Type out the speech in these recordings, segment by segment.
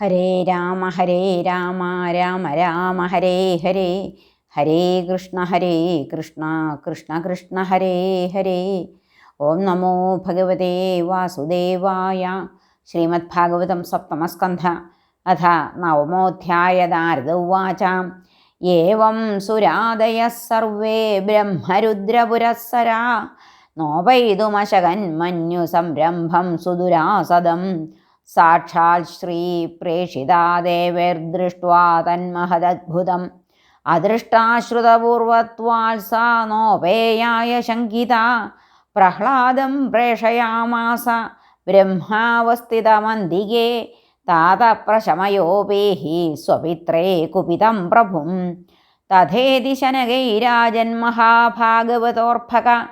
ഹരേ രാമ ഹരേ രാമ രാമ രാമ ഹരേ ഹരേ. ഹരേ കൃഷ്ണ ഹരേ കൃഷ്ണ കൃഷ്ണ കൃഷ്ണ ഹരേ ഹരേ. ഓം നമോ ഭഗവതേ വാസുദേവായ. ശ്രീമദ്ഭാഗവതം സപ്തമസ്കന്ധ. അഥ നവമോധ്യായ നാരദ ഉവാച ഏവം സുരാദയ സർവേ ബ്രഹ്മരുദ്രപുരസ്സരാ. നോപയിതുമശകൻ മന്യു സംരംഭം സുദുരാസദം. സാക്ഷാൽ ശ്രീപ്രേഷിതാ ദേവൈർദൃഷ്ട്വാ തന്മഹദദ്ഭുതം. അദൃഷ്ടാശ്രുതപൂർവത്വാൽ സാ നോപേയായ ശങ്കിത. പ്രഹ്ലാദം പ്രേഷയാമാസ ബ്രഹ്മാവസ്ഥിതമന്തികേ. താതപ്രശമയോപേഹി സ്വപിത്രേ കുപിതം പ്രഭും. തഥേതി ശനകൈരാജന്മഹാഭാഗവതോർഭക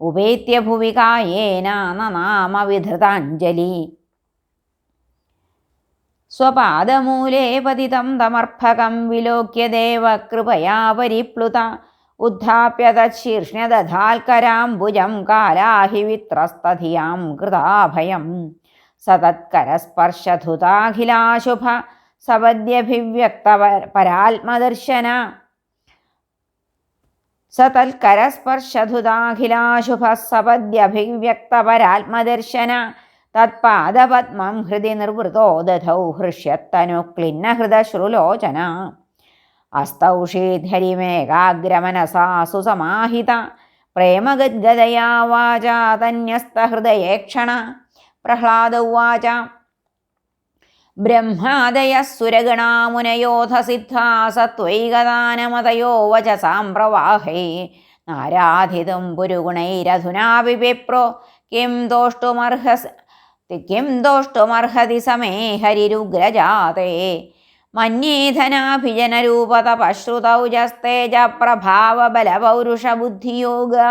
ഉപേത്യ ഭുവി കായേന നനാമ വിധൃതാഞ്ജലി. स्वपादमूले पतितं तमर्पकं विलोक्य देवकृपया परिप्लुता उत्थाप्य तच्छीर्ष्ण्यदधाल्कराम्बुजं कालाहि वित्रस्तधियाँ कृताभयं स तत्करस्पर्शधुताखिलाशुभ सपद्यभिव्यक्तपरात्मदर्शन स तत्करस्पर्शधुताखिलाशुभः सपद्यभिव्यक्तपरात्मदर्शन തത്പാദപത്മം ഹൃദി നിർവൃതോ ദധൗ ഹൃഷ്യത്തനുക്ലിന്നഹൃദശ്രുലോചന അസ്തൗഷീധരിമേകാഗ്രമനസാ സുസമാഹിത പ്രേമഗദ്ഗതയാ വാച തന്യസ്തഹൃദയേക്ഷണ പ്രഹ്ലാദ ഉവാച സിദ്ധാ സത്വൈകദാനമതയോ വചസാം പ്രവാഹേ നാരാധിതും പുരുഗുണൈരധുനാ വിപ്രോ കിം ദോഷ്ടുമർഹസ് കിം ദോഷ്ടുമർഹതി സമേ ഹരിരുഗ്രജാതേ. മന്യേധനാഭിജനരൂപതപശ്രുതൗജസ്തേജ പ്രഭാവബലപൗരുഷബുദ്ധിയോഗാ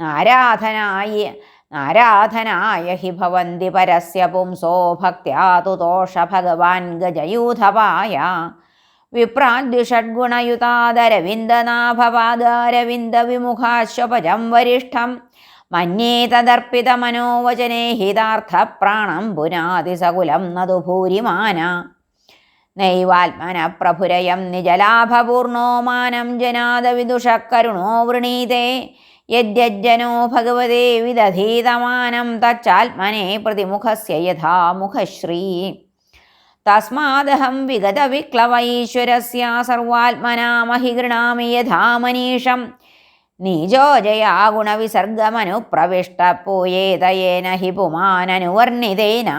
നാരാധനായ നാരാധനായ ഹി ഭവന്തി പരസ്യ പുംസോ ഭക്ത്യാ ദോഷ ഭഗവാൻ ഗജയൂഥപായ വിപ്രാദ്യുഷഡ്ഗുണയുതാദരവിന്ദനാഭപാദാരവിന്ദവിമുഖാശ്വപജം വരിഷ്ഠം മന്യേ തദർപ്പിതമനോവചനേ ഹിതാർത്ഥപ്രാണം പുനാതി സകുലം നതു ഭൂരിമാന. നൈവാത്മന പ്രഭുരയം നിജലാഭപൂർണോ മാനം ജനാദവിദുഷക്കരുണോ വൃണീതേ. യജ്ജനോ ഭഗവതേ വിദധീതമാനം തച്ചാത്മനെ പ്രതിമുഖസ്യ യഥാമുഖശ്രീ. തസ്മാദഹം വിഗതവിക്ലവൈശ്വരസ്യ വിക്ലവൈശ്വരസ്യ സർവാത്മനാമഹി ഗൃണാമി യഥാ മനീഷം നീജോ ജയാ ഗുണവിസർഗമനുപ്രവിഷ്ട പൂയേതയേന ഹി പുമാനനുവർണിതേന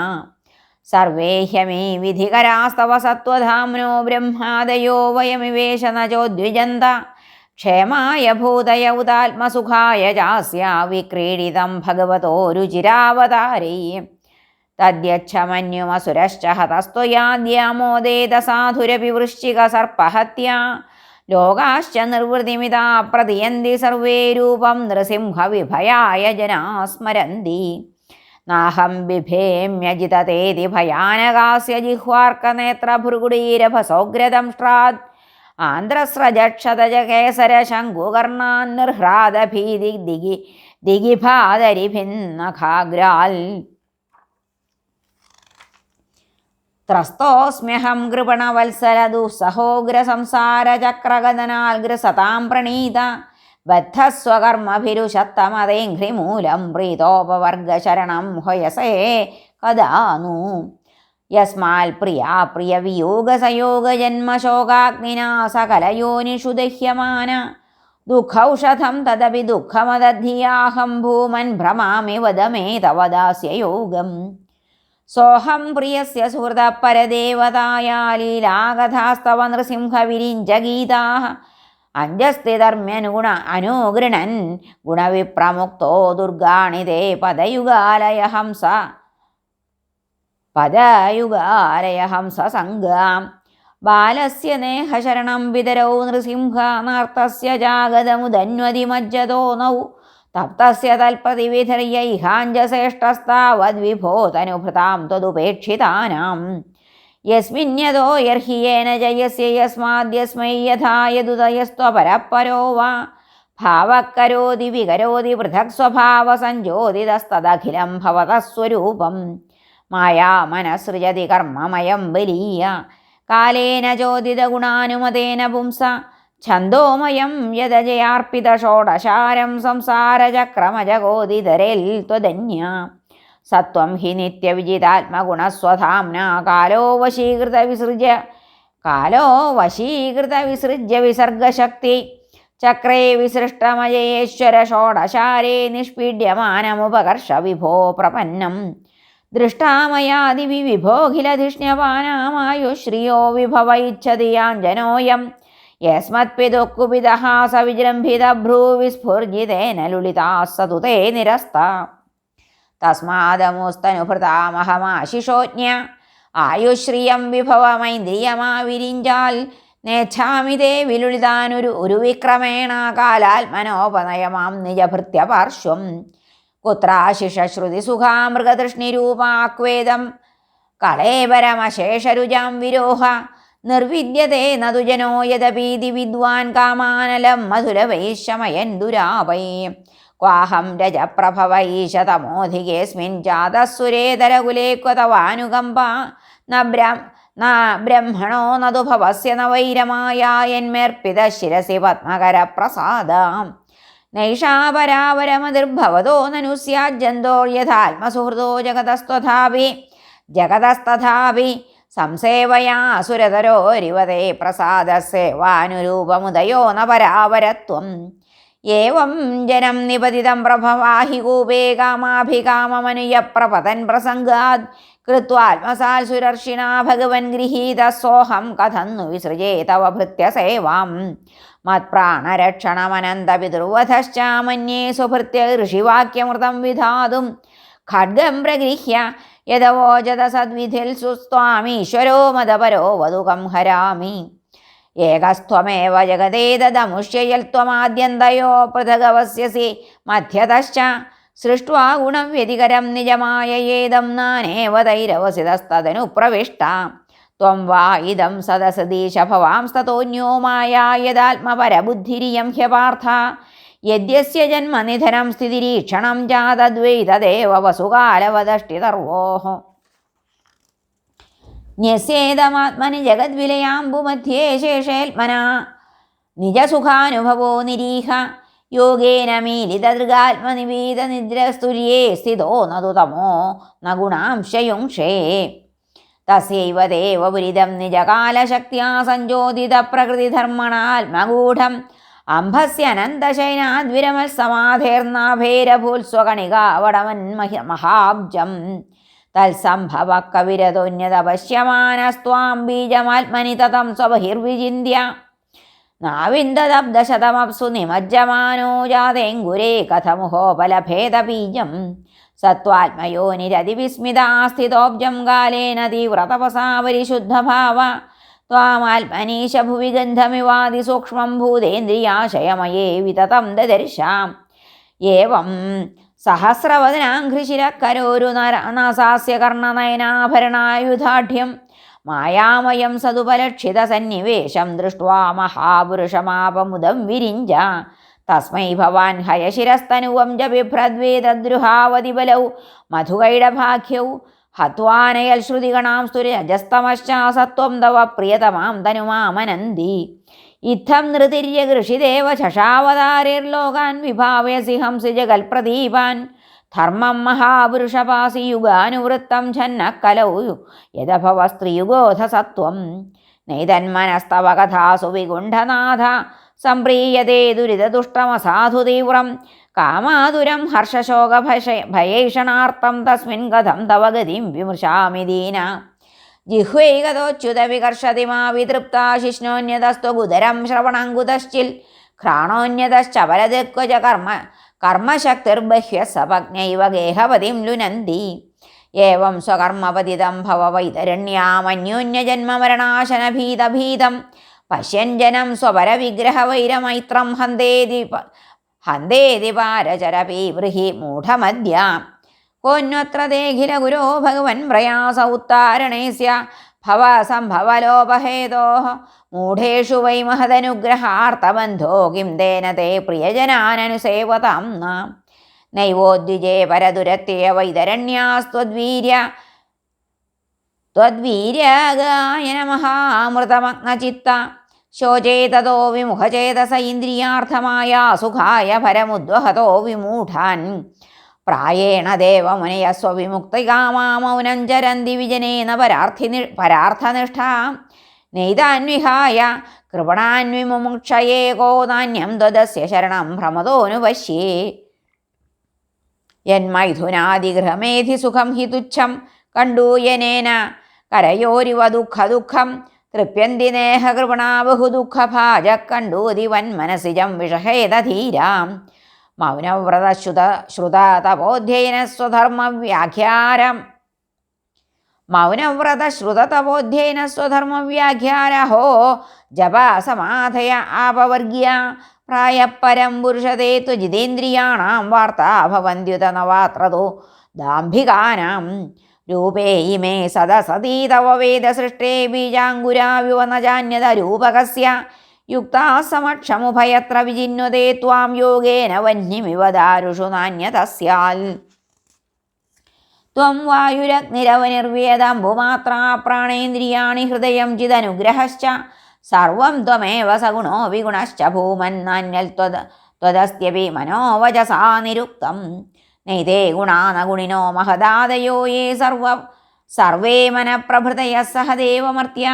സർവേ ഹ്യമീ വിധികരാസ്തവ സത്വധാമ്നോ ബ്രഹ്മാദയോ വയമിവേശ നചോദ്വിജന്ത ക്ഷേമായ ഭൂതയ ഉദാത്മസുഖായ ചാസ്യ വിക്രീഡിതം ഭഗവതോ രുചിരാവതാരേ. തദ്യച്ഛമന്യുമസുരശ്ച ഹതസ്ത്വയാദ്യാമോദേത സാധുരപി വൃശ്ചിക സർപ്പഹത്യ. ലോകാശ്ച നിർവൃതിമിതാ പ്രതിയന്തി സർവേ രൂപം നൃസിംഹവിഭയായ വിഭയായ ജനാസ്മരന്തി. നാഹം ബിഭേമ്യജിതതേതി ഭയാനകാസ്യ ജിഹ്വാർക്കനേത്രഭൃഗുടീരഭസോഗ്രദംഷ്ട്രാത് ആന്ധ്രസ്രജക്ഷതജകേസര ശങ്കുകർണാൻ നിർഹ്രാദ ഭീതി ദിഗി ദിഗിഭാദരിഭിന്നഖാഗ്രാൽ. ത്രസ്തോസ്മ്യഹം കൃപണവത്സര ദുസ്സഹോഗ്ര സംസാരചക്രഗതനാൽ ഗൃസതാം പ്രണീത ബദ്ധസ്വകർമ്മഭിരുഷത്തമതേഘ്രിമൂലം പ്രീതോപവർഗശരണം ഹയസേ കഥാനു. യസ്മാൽ പ്രിയാ പ്രിയ വിയോഗസയോഗ ജന്മശോകാഗ്നിനാ സകലയോനിഷു ദഹ്യമാന. ദുഃഖൗഷധം തദപി ദുഃഖമദധിയാഹം ഭൂമൻ ഭ്രമാമി വദമേ തവ ദാസ്യയോഗം സോഹം പ്രിയസ്യ സുഹൃത പരദേവതായാ ലീലാകഥാസ്തവ നൃസിംഹവിരിഞ്ചഗീതാ അഞ്ജസ്ഥിതർമ്മ്യനുഗുണ അനുഗൃണൻ ഗുണവിപ്രമുക്തോ ദുർഗാണിതേ പദയുഗാലയ ഹംസ പദയുഗാലയ ഹംസ സംഗാം. ബാലസ്യ നേഹശരണം വിതരൗ നൃസിംഹ നാർത്തസ്യ ജാഗതമുദന്വതി മജ്ജതോ നൗ. തപ്തസ്യ തൽപ്രതിവിധർയൈഹാഞ്ചശ്രേഷ്ഠസ്താവദ്വിഭോ തനുഭൃതാം ത്വതുപേക്ഷിതാനാം യസ്മിന്യതോ യർഹിയേന ജയസ്യ യസ്മാദ്യസ്മൈ യഥാ യദുദയസ്ത്വപരപ്പരോ വാ. ഭാവക്കരോതി വികരോതി പൃഥക് സ്വഭാവ സഞ്ജോതിതസ്തദഖിലം ഭവതഃ സ്വരൂപം മായാ മനസൃജതി കർമ്മമയം ബലീയ. കാലേന ചോദിത ഗുണാനുമതേന പുംസ. ഛന്തോമയം യദജയാർപ്പിത ഷോഡശാരം സംസാരചക്രമജഗോദിതരേൽ ത്വധന്യ സത്വം ഹി നിത്യവിജിതാത്മഗുണസ്വധാംന കാലോ വശീകൃത വിസൃജ്യ കാലോ വശീകൃത വിസൃജ്യ വിസർഗശക്തി. ചക്രേ വിസൃഷ്ടമയേശ്വര ഷോഡശാരേ നിഷ്പീഡ്യമാനമുപകർഷ വിഭോ പ്രപന്നം. ദൃഷ്ടാമയാദിവിഭോഖിലധിഷ്ണ്യപാനാമായുശ്രിയോ വിഭവ യാഞ്ജനോയം യസ്മത്പിതുക്കുപിതഃ വിസ്ഫുർജിതേന ലുളിതാ സതുതേ നിരസ്ത. തസ്മാദമുസ്തനുഭൃതാമഹമാശിഷോജ്ഞ. ആയുശ്രിയം വിഭവമൈന്ദ്രിയമാവിരിഞ്ചാൽ നേച്ഛാമി തേ വിലുളിതാനുരു ഒരു വിക്രമേണ കാലാത്മനോപനയമാം നിജഭൃത്യപാർശ്വം. കുത്രാശിഷശ്രുതിസുഖാമൃഗതൃഷ്ണിരൂപാക്വേദം. കളേപരമശേഷരുജാം വിരോഹ. നിർവിദ്യത്തെ നതുജനോ യഥഭീതി വിദ്വാൻ കാമാനലം മധുരവൈശമയൻ ദുരാപൈ ക്വാഹം രജപ്രഭവൈശതമോധികേസ്മിൻ ജാതസുരേതരകുലേ ക്വതവാനുകമ്പ ന ബ്രം ന ബ്രഹ്മണോ നതു ഭവസ്യ ന വൈരമായായന്മേർപ്പിത ശിരസി പത്മകര പ്രസാദാം നൈഷാപരാപരമതിർഭവതോ നനു സ്യാജ്ജന്തോ യഥാത്മസുഹൃതോ ജഗതസ്ത്വഥാപി ജഗതസ്തഥാപി സംസേവയാ സുരതരോരിവതേ പ്രസാദസേവാനുരൂപമുദയോ ന പരാവരത്വം ഏവം ജനം നിപതിതം പ്രഭവാഹി കൂപേ കാമാഭികാമമനുയ പ്രപതൻ പ്രസംഗാത് കൃത്വാത്മസാൽ സുരർഷിണ ഭഗവൻ ഗൃഹീത സോഹം കഥന്നു വിസൃജേ തവ ഭൃത്യസേവാം മത്പ്രാണരക്ഷണമനന്തപിതൃവധശ്ചാമന്യേ സുഭൃത്യ ഋഷിവാക്യമൃതം വിധാതും. ഖഡ്ഗം പ്രഗൃഹ്യ യഥവോചത സദ്വിധിൽ സുസ്വാമീശ്വരോ മതപരോ വധുകം ഹരാമി. ഏകസ്ത്വമേവ ജഗതേതദമുഷ്യയൽ ത്വമാദ്യന്തയോ പൃഥഗവസ്യസി മധ്യതശ്ച. സൃഷ്ട്വാ ഗുണം വ്യതികരം നിജമായ ഏതം നാനേവ തൈരവസിതസ്തതനു പ്രവിഷ്ട. ത്വം വാ ഇതം സദസതീശ ഭവാംസ്തതോന്യോ മായായതാത്മപരബുദ്ധിരിയം ഹ്യപാർത്ഥ. യദ്യസ്യ ജന്മനിധനം സ്ഥിതിരീക്ഷണം ജാതദ്വൈതദേവ വസുകാലവദഷ്ടിതർവോः ന്യസ്യേതമാത്മനി ജഗദ്വിലയാംബുമധ്യേ ശേഷേൽമന. നിജസുഖാനുഭവോ നിരീഹ. യോഗേന മീലിതദൃഗാത്മനിവീത നിദ്രസ്തുര്യേ സ്ഥിതോ നതു തമോ ന ഗുണാംശയുംഷേ തസ്യൈവ ദേവപുരിതം നിജകാലശക്തിയാ സഞ്ജോതിത പ്രകൃതിധർമ്മണാത്മഗൂഢം അംഭസ്യനന്തശൈനാദ്വിരമത്സമാധേർനാഭേരഭൂത്സ്വകണികാവടമൻ മഹാബ്ജം തത്സംഭവ കവിരതോന്യത പശ്യമാനസ്ത്വാം ബീജമാത്മനി തതം സ്വബഹിർവിചിന്യ നാവിന്ദദബ്ദശതമപ്സു നിമജ്ജമാനോജാതേങ്കുരേ കഥമുഹോപലഭേദബീജം സത്വാത്മയോനിരതിവിസ്മിതാസ്ഥിതോബ്ജം കാലേന തീവ്രതപസാ പരിശുദ്ധഭാവ ഭൂതേന്ദ്രിയാശയമയേ വിതതം ദർശാം ഏവം സഹസ്രവദനാഘ്രിശിരക്കരോരു നര നാസാസ്യ കർണനയനാഭരണായുധാഢ്യം മായാമയം സതുപലക്ഷിത സന്നിവേശം ദൃഷ്ട്വാ മഹാപുരുഷമാപമുദം വിരിഞ്ച. തസ്മൈ ഭവാൻ ഹയശിരസ്തനുവം ജ ബിഭ്രദ്വേദദ്രുഹാവതിബലൗ മധുകൈഡഭാഖ്യൗ ഹത്വാനയൽ ശ്രുതിഗണാം സ്തുരജസ്തമശ്ചാസത്വം തവ പ്രിയതമാം തനുമാമനന്തി ഇത്തം നൃതിര്യ കൃഷിദേവ ശശാവതാരിർലോകാൻ വിഭാവയസി ഹംസി ജഗൽപ്രദീപാൻ ധർമ്മം മഹാപുരുഷപാസി യുഗാനുവൃത്തം ഛന്ന കലൗ യഥഭവ സ്ത്രീയുഗോധ സത്വം. നൈതന്മനസ്തവ കഥാസു വിഗുണ്ഠനാഥ സംപ്രീയതേ ദുരിതദുഷ്ടമസാധു തീവ്രം. കാമാതുരം ഹർഷശോകഭഷ ഭയേഷണാർത്ഥം തസ്മിൻ കഥം തവ ഗതിം വിമൃശാമി ദീന. ജിഹ്വൈകതോച്യുത വികർഷതി മാ വിതൃപ്താശിഷ്ണോന്യതസ്ത്വഗുദരം ശ്രവണങ്കുതശ്ചിൽ ഘ്രാണോന്യതശ്ചപരദിക്വച കർമ്മ കർമ്മശക്തിർബഹ്യ സപജ്ഞൈവ ഗേഹപതിം ലുനന്തി ഏവം സ്വകർമ്മപതിതം ഭവ വൈതരണ്യാമന്യോന്യജന്മമരണാശനഭീതഭീതം പശ്യൻ ജനം സ്വപരവിഗ്രഹവൈരമൈത്രം ഹന്തേതി ഹന്തേതി പാരചരപീവൃഹി മൂഢമദ്യ. കോന്വത്ര ദേഖില ഗുരോ ഭഗവൻ പ്രയാസ ഉത്താരണേസ്യ. ഭവ സംഭവലോപഹേതോ മൂഢേഷു വൈ മഹദനുഗ്രഹാർത്ഥബന്ധോ കിം തേന തേ പ്രിയജനാനുസേവതാം നാം. നൈവോദ്വിജേ പരദുരത്യ വൈതരണ്യാസ്ത്വദ്വീര്യ. ത്വദ്വീര്യഗായന മഹാമൃതമഗ്നചിത്ത ശോചേതോ വിമുഖചേതസ ഇന്ദ്രിയാർത്ഥമായ സുഖായ പരമുദ്വഹതോ വിമൂഢാൻ. പ്രായേണ ദേവമുനയ സ്വവിമുക്തികാമാമൗനഞ്ചരന്തി വിജനേന പരാർത്ഥി പരാർത്ഥനിഷ്ഠ. നെയ്താൻവിഹായ കൃപണാൻവിമുക്ഷയേകോ നാന്യം ദ്വദസ്യ ശരണം ഭ്രമതോനുപശ്യേ. യന്മൈഥുനാദിഗൃഹമേധി സുഖം ഹി തുച്ഛം കണ്ടൂയനേന കരയോരിവ ദുഃഖ ദുഃഖം തൃപ്യന്തി നേഹ മനസിജം വിഷഹേതധീരാം മൗനവ്രതശ്രുത ശ്രുത സ്വധർമ്മ വ്യാഖ്യാരം. മൗനവ്രത ശ്രുത തപോധ്യയന സ്വധർമ്മ വ്യാഖ്യാരഹോ ജപ സമാധയ ആപവർഗ്യ. പ്രായപരം പുരുഷതേ ത്വജിതേന്ദ്രിയാണാം വാർത്താ ഭവന്ത്യുത നവാത്രതോ ദാംഭികാനാം. രൂപേ ഇമേ സദസതീ തവ വേദസൃഷ്ടേ ബീജാങ്കുരാവ്യുവനജാന്യത രൂപകസ്യ. യുക്താസമക്ഷമുഭയത്ര വിജിന്വതേ ത്വാം യോഗേന വന്യമിവ ദാരുഷു നാന്യതസ്യാൽ. ത്വം വായുരഗ്നിരവനിർവേദംബുമാത്രാ പ്രാണേന്ദ്രിയാണി ഹൃദയം ജിതനുഗ്രഹശ്ച. സർവം ത്വമേവ സഗുണോ വിഗുണശ്ച ഭൂമൻ നാന്യൽ ത്വദ ത്വദസ്ത്യപി മനോവചസാ നിരുക്തം. നൈതേ ഗുണാനഗുണിനോ മഹദാദയോ യേ സർവ സർവേ മനപ്രഭൃതയ സഹദേവമർത്യ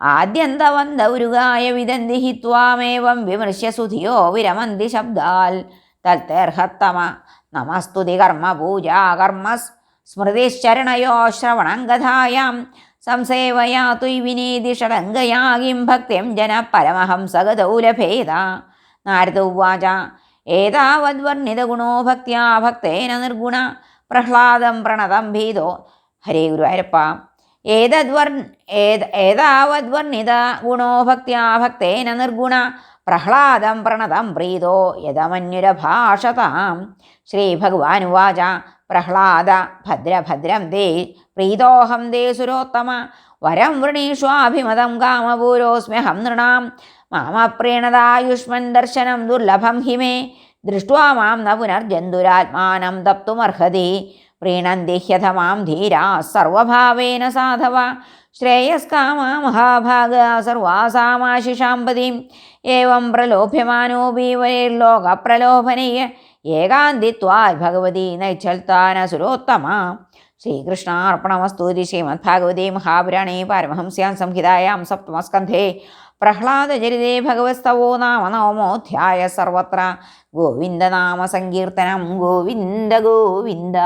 ആദ്യന്തവന്തൗരുഗായ വിദന്തി ഹി ത്വാമേവം വിമൃശ്യ സുധിയോ വിരമന്തി ശബ്ദാൽ. തൽത്തേർഹത്തമ നമസ്തുതി കർമ്മ പൂജാ കർമ്മ സ്മൃതിശ്ചരണയോ ശ്രവണം കഥായാം സംസേവയാ തുയ്വിനീതി ഷടങ്കയാകിം ഭക്തിം ജന പരമഹംസഗതൗ ലഭേത നാരദ ഉവാച ഏതാവദ്വർണിതഗുണോ ഭക്തിയാ ഭക്തേന നിർഗുണ? പ്രഹ്ലാദം പ്രണതം ഭീതോ? ഹരേ ഗുരുവായൂരപ്പ. ഏതദ്വർ ഏത് ഏതാവദ്വർണിത ഗുണോ ഭക്തിയാ ഭക്തേന നിർഗുണ? പ്രഹ്ലാദം പ്രണതം പ്രീതോ യഥമന്യുരഭാഷതാം ശ്രീഭഗവാനുവാച പ്രഹ്ലാദ ഭദ്രഭദ്രം ദേ. പ്രീതോഹം ദേ സുരോത്തമ. വരം വൃണീഷ്വാഭിമതം കാമപൂരോസ്മ്യഹം നൃണാം. മാമ പ്രീണതായുഷ്മൻ ദർശനം ദുർലഭം हि मे ദൃഷ്ട്വാ മാം ന പുനർജന്തുരാത്മാനം തപ്തുമർഹതി പ്രീണന്തി ഹ്യഥമാം ധീരാ സർവഭാവേന സാധവ ശ്രേയസ്കാമാ മഹാഭാഗ സർവാസാമാശിഷാമ്പതിം ഏവം പ്രലോഭ്യമാനോപി വരേർലോകപ്രലോഭനീയ ഏകാന്തിത്വാൽ ഭഗവതി നൈച്ഛൽത്താന സുരോത്തമ ശ്രീകൃഷ്ണാർപ്പണമസ്തു ശ്രീമദ്ഭാഗവതേ മഹാപുരാണേ പാരമഹംസ്യാം സംഹിതായാം സപ്തമസ്കന്ധേ പ്രഹ്ലാദചരിതേ ഭഗവസ്തവോ നാമ നവമോധ്യായ സർവത്ര ഗോവിന്ദനാമ സങ്കീർത്തനം ഗോവിന്ദ ഗോവിന്ദ